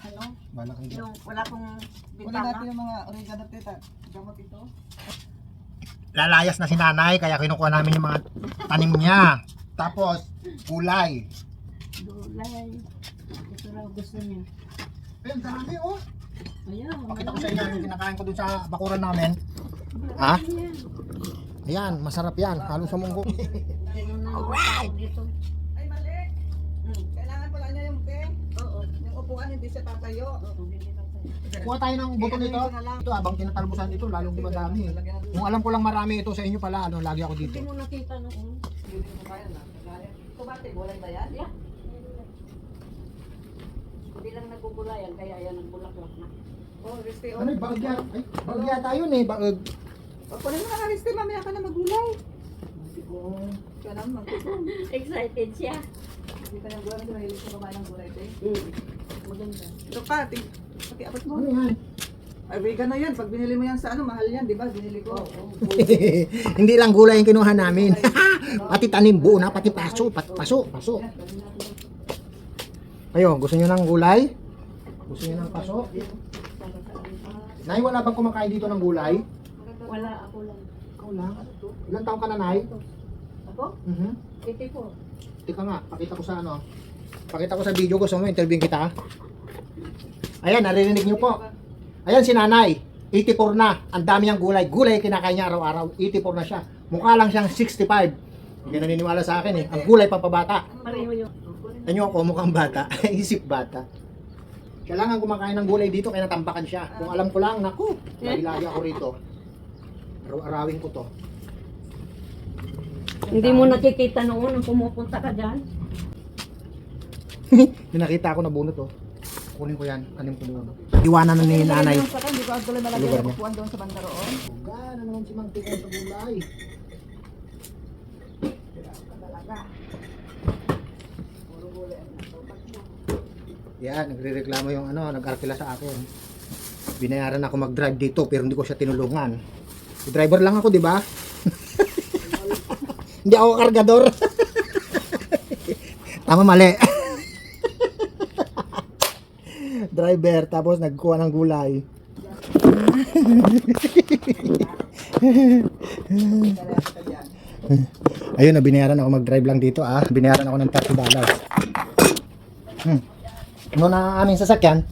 Ano? Balak hindi. Yung wala pong Kunin bintana. natin yung mga oregano tita. Gamot ito. Lalayas na si nanay, kaya kinukuha namin yung mga tanim niya. Tapos, kulay. Gulay. Ito raw gusto niya. Ayun, dami oh. Ayan. Pakita ko sa inyo yung kinakain ko dun sa bakuran namin. Ha? Ayan, masarap yan. Halong sa munggo. Alright! Hmm. Kailangan pala niya yung ting. Oo. Yung upuan hindi siya tatayo. Oo, hindi ka tayo. Kuha tayo ng buto nito. Ito, abang tinatalbusan ito, lalong dumadami. Kung alam ko lang marami ito sa inyo pala, ano, lagi ako dito. Hindi mo nakita noon. Ito ba, gulay ba yan? Yeah. Hindi lang nagugulayan, kaya yan nagbulaklak na. Oh, Risti, oh. Ano, yan? Ay, baog yata yun eh, baog. Oh, kunin mo na ka, Risti, mamaya ka na magulay. Ikaw na magulay. Excited siya. Hindi ka ng gulay, hindi mahilig sa kumain ng gulay, te. Hmm. Maganda. Ito pa, ti. Pati abot mo. Ano yan? Ay, vegan na yan. Pag binili mo yan sa ano, mahal yan, di ba? Binili ko. Hindi lang gulay yung kinuha namin. pati tanim buo na, pati paso, pati paso, paso. Ayo, gusto niyo ng gulay? Gusto niyo ng paso? Nay, wala bang kumakain dito ng gulay? Wala ako lang. Ikaw lang. Ilan taong ka na, Nay? Ako? Mhm. 84. Tika nga, pakita ko sa ano. Pakita ko sa video ko, so mo, interview kita. Ayan, naririnig niyo po. Ayan si nanay, 84 na. Ang dami niyang gulay. Gulay kinakain niya araw-araw. 84 na siya. Mukha lang siyang 65. Hindi naniniwala sa akin eh. Ang gulay pampabata. Pareho yun. Ano ako, mukhang bata. Isip bata. Kailangan kumakain ng gulay dito kaya natambakan siya. Kung alam ko lang, naku, lagi-lagi ako rito. Araw-arawin ko to. Hindi mo nakikita noon nung pumupunta ka dyan? Yung nakita ko na bunot oh. Kunin ko yan, anim ko doon. Iwanan na ni nanay. Hindi ko actually malagyan Lugar ng mo. upuan doon sa banda roon. Gana naman si Mang Tingnan sa gulay. Yan, nagre-reklamo yung ano, nag-arkila sa akin. Binayaran ako mag-drive dito pero hindi ko siya tinulungan. Driver lang ako, di ba? hindi ako kargador. Tama mali. Driver, tapos nagkuha ng gulay. Ayun na, binayaran ako mag-drive lang dito ah. Binayaran ako ng 30 dollars. Hmm. Ano na aming sasakyan?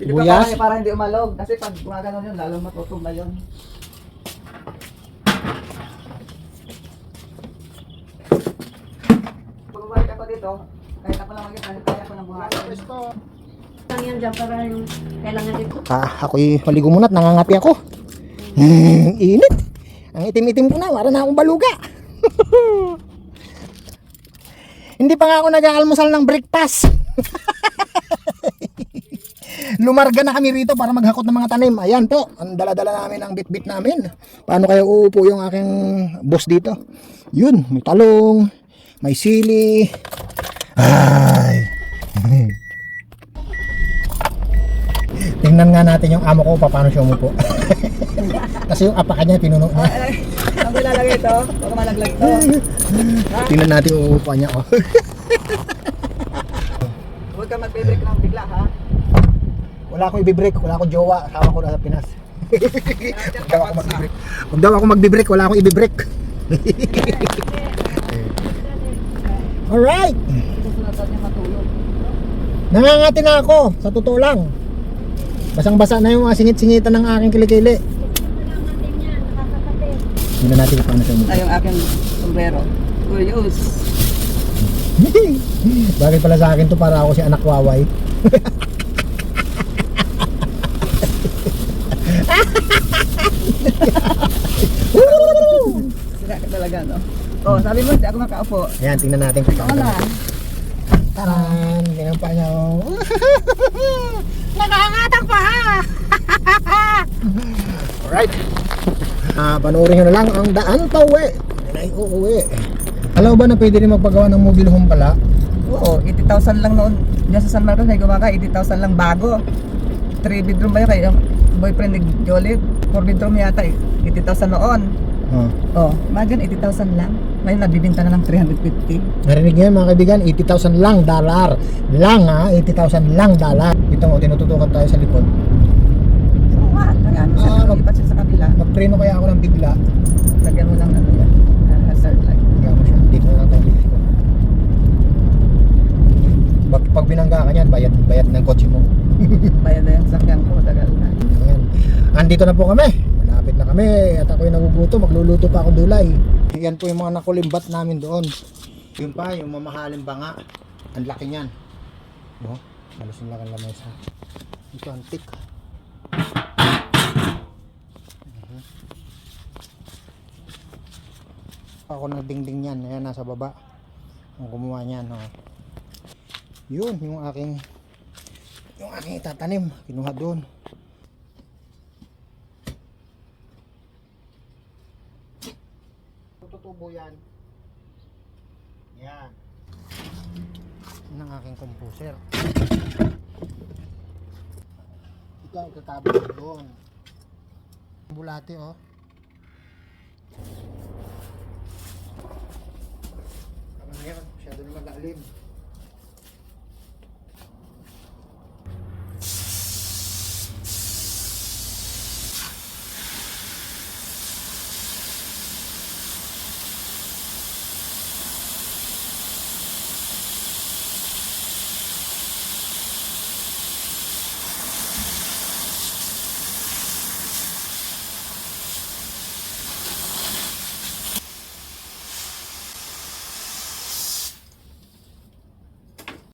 Hindi pa Buyas? para, hindi umalog. Kasi pag gumagano yun, lalong matutumba yun. Ako dito, kahit ako lang mag-isa, kaya ako ng buhatin. Lang yan dyan para yung kailangan dito. Ah, ako'y maligo muna at nangangati ako. Hmm, init. Ang itim-itim ko na, wala na akong baluga. Hindi pa nga ako nag-aalmusal ng breakfast. Lumarga na kami rito para maghakot ng mga tanim. Ayan po, ang dala-dala namin ang bit-bit namin. Paano kaya uupo yung aking boss dito? Yun, may talong, may sili. Ay. Tingnan nga natin yung amo ko pa paano siya umupo. Kasi yung apaka niya pinuno na. Ang nilalagay ito, baka malaglag to. Tingnan natin yung umupo niya. Oh. Huwag ka mag-break ng bigla ha. Wala akong ibibreak, wala akong jowa, asawa ko na sa Pinas. Huwag daw ako mag-ibreak, wala akong ibibreak. Alright! Nangangati na ako, sa totoo lang. Basang-basa na yung singit-singitan ng aking kilikili. Tingnan natin kung paano siya umupo. Ay, yung aking sombrero. Curious. Bakit pala sa akin to para ako si anak waway? Sira ka talaga, no? Oh, sabi mo, hindi ako makaupo. Ayan, tingnan natin kung paano. Wala. Taran! Tingnan pa niya. oh. Nakangatang pa ha! Alright. Ah, panoorin nyo na lang ang daan pa uwi. Ay, uuwi. Alam ba na pwede rin magpagawa ng mobile home pala? Oo, 80,000 lang noon. Diyan sa San Marcos may gumaga, 80,000 lang bago. 3 bedroom ba yun kay yung boyfriend ni Jolie? 4 bedroom yata eh. 80,000 noon. Oh. Oh, imagine 80,000 lang. Ngayon nabibinta na ng 350. Narinig niyo yun, mga kaibigan, 80,000 lang dollar. Lang ha, 80,000 lang dollar. Ito mo, tinututukan tayo sa likod. Oo nga, kaya ano siya, Ah, mag- siya sa kabila. Magpreno kaya ako ng bigla. Lagyan mo lang ano yan, ah, hazard light. Kaya mo siya, dito na lang tayo dito. Pag, pag binangga ka niyan, bayad, bayad ng kotse mo. Bayad na yung sakyan ko, tagal na. Ayan. Andito na po kami. Malapit na kami. At ako'y naguguto. Magluluto pa ako dulay. Yan po yung mga nakulimbat namin doon. Yun pa, yung mamahaling banga. Ang laki niyan. No? Halos ang laki ng lamesa. Ito antik. Mhm. Ako nagdingding yan. Ayan, nasa baba. Ang kumuha niyan. Oh. Yun, yung aking yung aking itatanim. Kinuha doon. Tutubo yan. Yan. Yan ang aking composer. Ito ang ko doon. Bulate oh. Ano yan? Masyado na malalim.